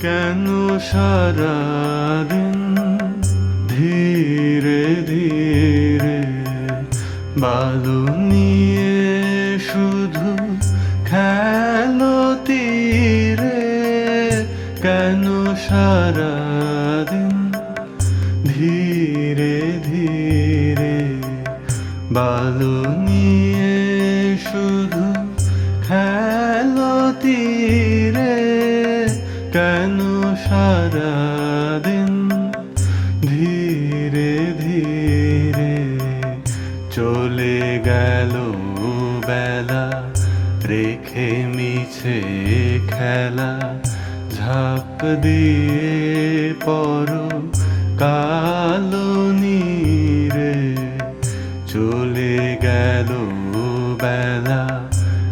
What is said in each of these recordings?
কেন সারাদিন ধীরে ধীরে বালু নিয়ে শুধু খেলো তীরে? কেন সারাদিন ধীরে ধীরে বালু নিয়ে শুধু খেলো তীরে? কেন সারাদিন ধীরে ধীরে চলে গেল বেলা, রেখে মিছে খেলা, ঝাঁপ দিয়ে পর কালো নীরে। চলে গেল বেলা,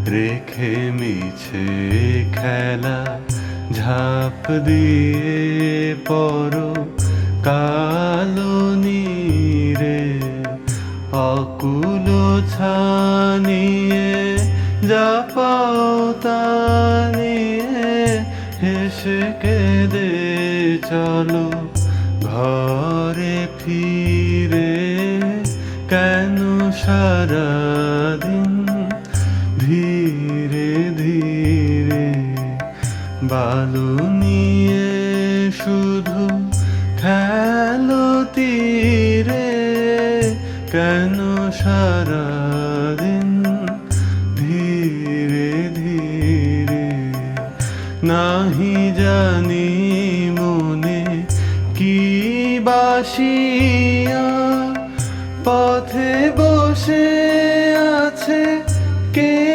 রেখে মিছে খেলা ঝাঁপ দিয়ে পর কালো নীরে, অকুল ছানিয়ে যা হেসে কেঁদে চলো ঘরে ফিরে, কেন সারাদিন বালু নিয়ে শুধু খেলো তীরে, কেন সারাদিন ধীরে ধীরে? নাহি জানি মনে কি বাসিয়া পথে বসে আছে কে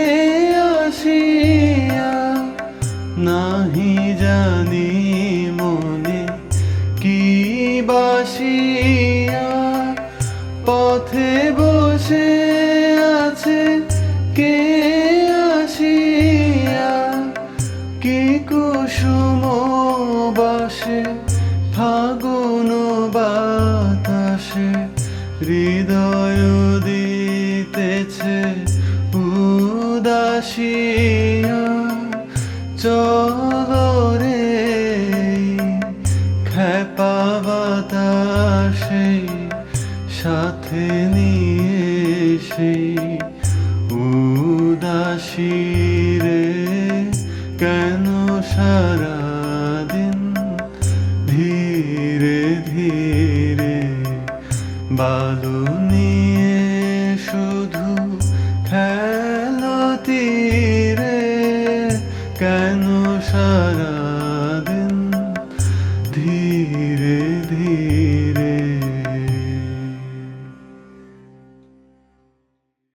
বাসিয়া পথে বসে আছে কে আসিয়া? কি কুসুম বাসে, ফাগুন বাতাসে, হৃদয় দিতেছে উদাসিয়া চলো রে খেপা বাতাসে সাথে নিয়ে সেই উদাসী রে কেন সারাদিন ধীরে ধীরে বালু নিয়ে শুধু খেলো তীরে কেন সারাদিন ধীরে ধীরে